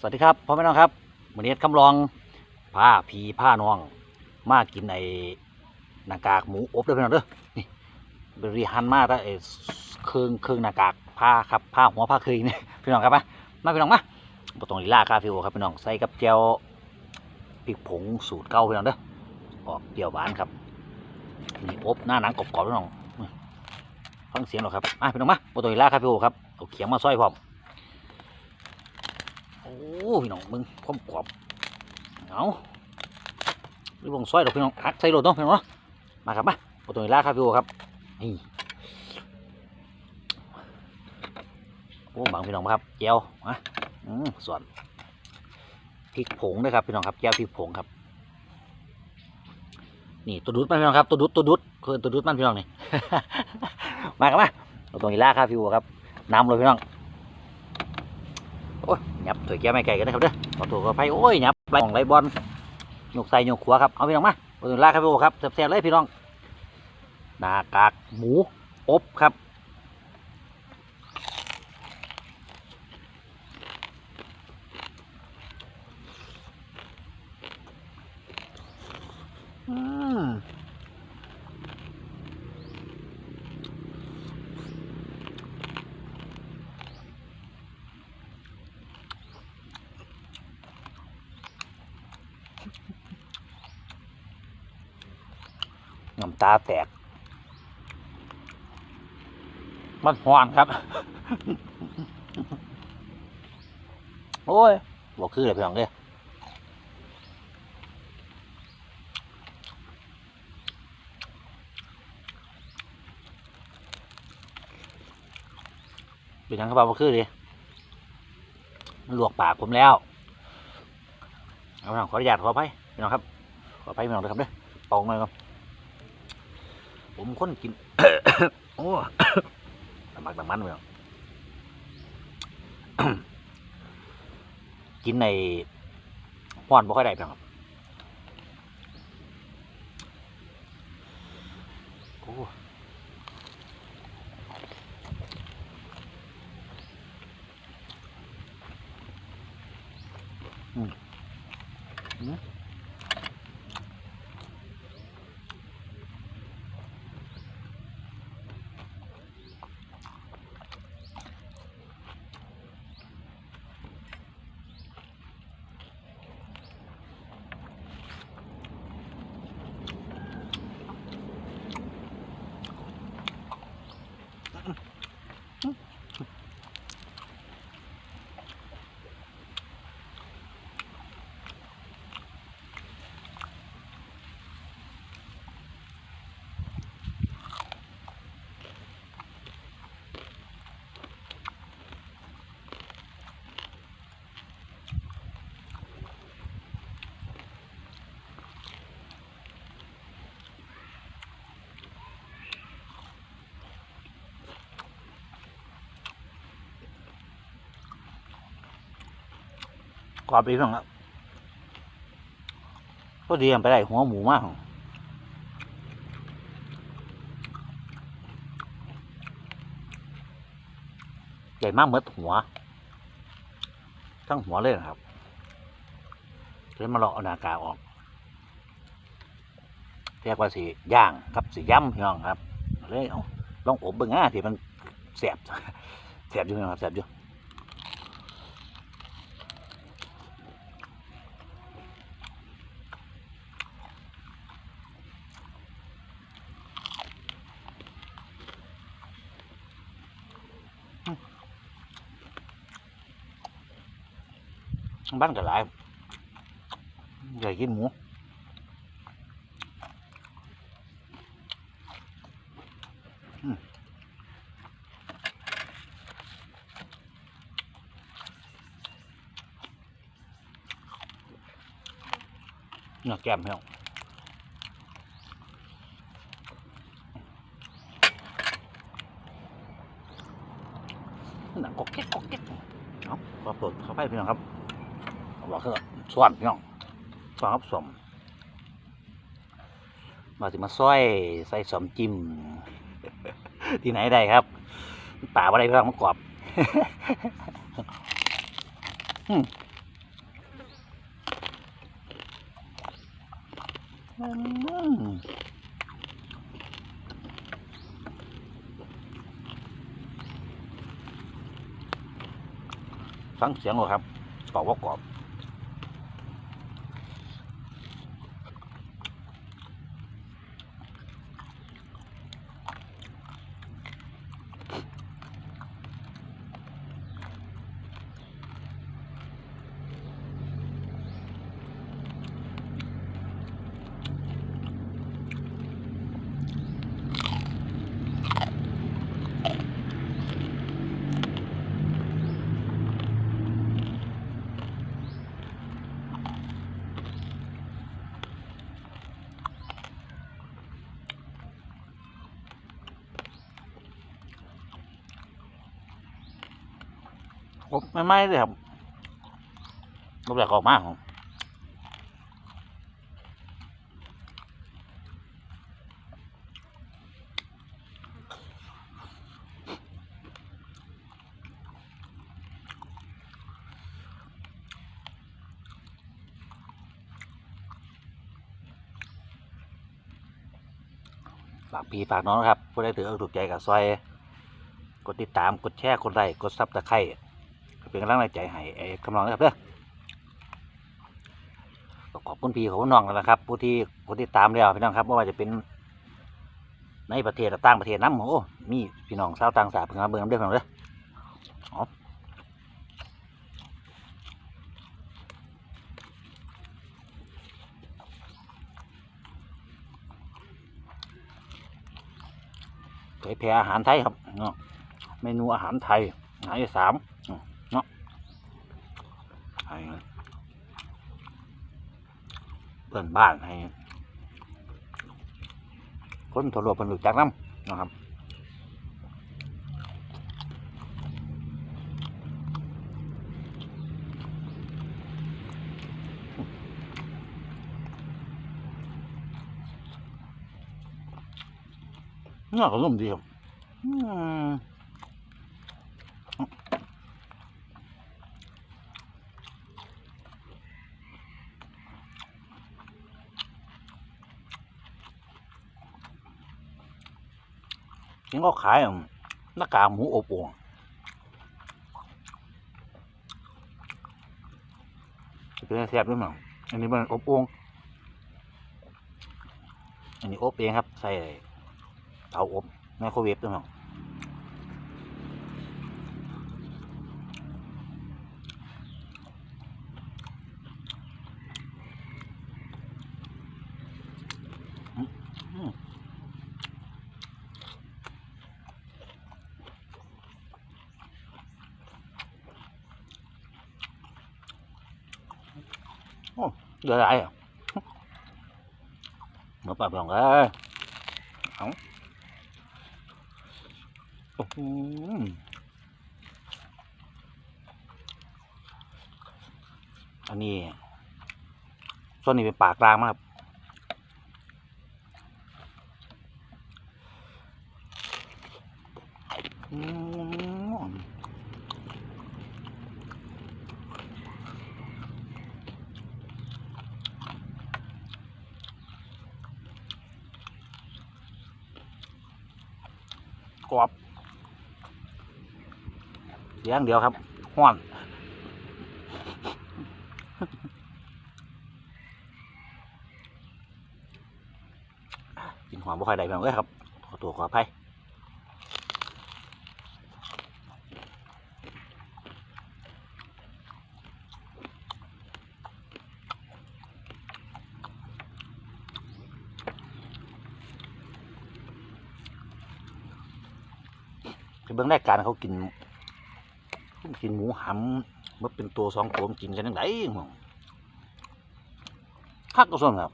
สวัสดีครับพ่อแม่น้องครับวันนี้คำลองผ้าผีผ้าน้อง มากินในหน้ากากหมูอบเด้อพี่น้องเด้อนี่บริหันมาแล้วไอ้เครื่องเครื่องหน้ากากผ้าครับผ้าหัวผ้าเคยนี่พี่น้องครับมามาพี่น้องมาบตรงลีลาคาฟิวครับพี่น้องใส่กับแจวพริกผงสูตรเก่าพี่น้องเด้อออกเปรี้ยวหวานครับนี่อบหน้าหนังกรอบๆพี่น้องฟังเสียงหรอกครับมาพี่น้องมาบตรงลีลาคาฟิวครับเอาเขียงมาซอยพร้อมโอ้ พี่น้องมึงพร้อมกรอบเอาหรือวงซอยดอกพี่น้องอัดใส่โหลดเนาะพี่น้องเนาะมาครับมาประตูนี้ล่าครับพี่โอครับนี่โอ้บางพี่น้องมาครับแก้วมาอืมส่วนพริกผงด้วยครับพี่น้องครับแก้วพริกผงครับนี่ตัวดุดมันพี่น้องครับตัวดุดตัวดุดคือตัวดุดมันพี่น้องนี่ มาครับมาประตูนี้ล่าครับพี่โอครับน้ำเลยพี่น้อง ถอยแก้ไม่ไกลกันนะครับเด้อขอโทษขออภัยโอ้ยยับไหลของไหลบอลยกใส่ยกขวาครับ เอาพี่น้องมาเปิดลากครับพี่โอครับแซ่บๆเลยพี่น้องหน้ากากหมูอบครับอืม น้ำตาแตก มันหวานครับ โอ้ยบอกคือเลยพี่น้องเด้เป็นยังครับบอกคือดิมันลวกปากผมแล้ว เอาพี่น้องขออนุญาตขออภัยพี่น้องครับ ขออภัยพี่น้องด้วยครับเด้อปองหน่อยครับ ผมคนกิน โอ้น้ำมันน้ำมันเลยกินในป้อนบ่ค่อยได้พียงครับโอ้อืม กรอบดีเพียงครับก็ดีไปได้หัวหมูมากใหญ่มากเหมือนหัว ทั้งหัวเลยนะครับเลยมาเลาะเอหนากาออกเรียกว่าสีย่างครับสีย่ำพี่น้องครับเลยเอาลองอบเบิ่งอะที่มันแสบแสบอยู่น้องครับแสบอยู่ บ้านก็หลายอยากกินหมูเนื้อแก้มเพียงหนังกอกเก็กกอกเก็กเอาขอเปิดเข้าไปพี่น้องครับ บอกคือส่วนพี่น้องส่วนครับสมมาสิมาซ้อยใส่สมจิ้มที่ไหนได้ครับป่าอะไรเพื่น้องมะกรอบฟังเสียงเลยครับกรอบว่ากรอบ ไม่ไม่เลยครับรูปแบบออกมาครับฝากพี่ฝากน้องนะครับผู้ใดถือเอาถูกใจกับซอย กดติดตาม กดแชร์ กดไลค์ กดซับตะไคร้ เป็นกำลังใจให้ไอ้กำลังนะครับเด้อขอบคุณพี่ขอบคุณน้องแล้วนะครับ ผู้ที่กดติดตามแล้วพี่น้องครับไม่ว่าจะเป็นในประเทศต่างประเทศน้ำโอ้มีพี่น้องชาวต่างชาติเพิ่งมาเบิ่งน้ำเด้อพี่น้องเด้อเอเผยแพร่อาหารไทยครับเนาะเมนูอาหารไทยอาหารอีสามเนาะให้เพื่อนบ้านให้ คนทั่วโลกเป็นรู้จักน้ำนะครับเนื้อก็นุ่มดีครับ ยังก็ขายอะหน้ากากหมูอบโอ่งเป็นแซ่บด้วยมั้งอันนี้มันอบโอ่งอันนี้อบเองครับ ใส่เตาอบไมโครเวฟด้วยมั้งอืมอืม เห ลืออะไรอะมาปรับลองเอ้ยเอาโอ้โหอันนี้ส่วนนี้เป็นปากกลางมากครับอืม กรอบเสียงเดียวครับห้อนกินหอมบ่ค่อยได้แบบนี้ครับขอตัวขออภัย ไปเบื้องแรกการเขากินกินหมูหำมันเป็นตัวสองตัวมันกินกันยังไงมึงคักก็ส่วนครับ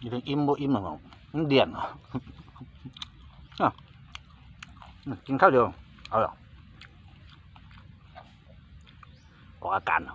อยู่ถึงอิ่มบ่อิ่มหรอกมันเดียนเหรอกินข้าวเดียวเอาหรอออกอาการเหรอ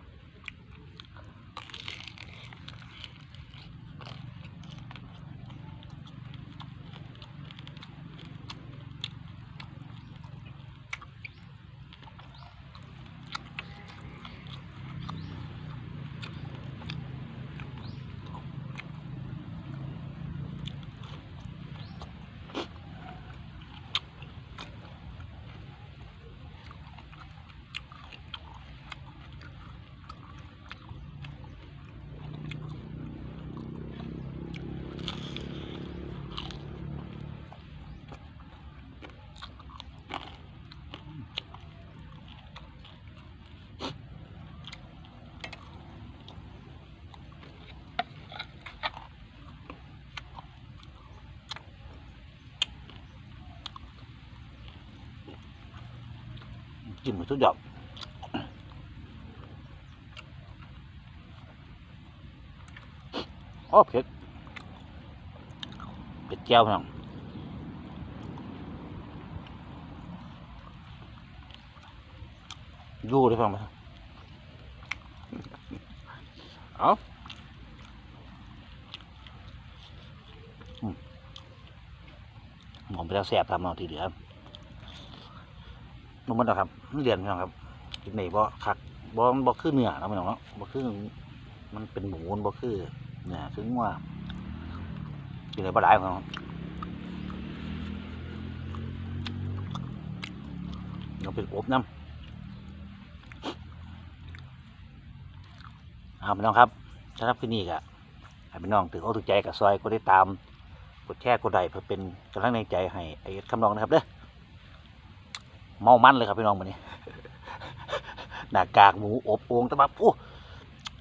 จิ้มทุกดอกโอ้เผ็ดเผ็ดแก้วน้องอยู่ได้ฟังไหมเอาอืมหอมไปแล้วแสบทำเอาทีเดียว นมมันแล้วครับมันเรียนพี่น้องครับกินไหนบ่คักบ่บ่คือเนื้อนะพี่น้องเนาะบ่คือมันเป็นหมูนบ่คือเนื้อคืองัวกินไหนบ่ได้พี่น้องเราเป็นอบน้ำเอาพี่น้องครับสำหรับที่นี่ก็ให้พี่น้องถือเอาถือใจกับซอยก็ได้ตามกดแชร์กดไลค์เพื่อเป็นกำลังใจให้ไอ้คำนองนะครับเด้อ เมามันเลยครับพี่น้องวันนี้หน้ากากหมูอบโอ่งแตะบับโอ้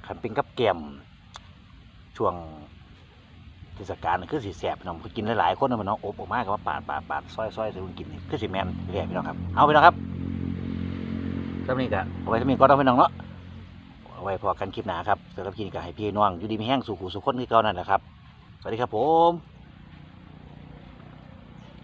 ขันเป็นกับแกมช่วงเทศกาลคือสีแสบพี่น้องกินหลายๆคนนะพี่น้องอบออกมาก็ว่าปาดปาดปาดซอยซอยใส่คนกินนี่คือสีแมนเรียพี่น้องครับเอาพี่น้องครับสำหรับนี้ก็เอาไว้สำนี้ก็ต้องพี่น้องเนาะเอาไว้พอกันคลิปหนาครับสำหรับคลิปนี้ก็ให้พี่น้องอยู่ดีมีแห้งสู่หูสุขคนที่เก่านั่นแหละครับสวัสดีครับผม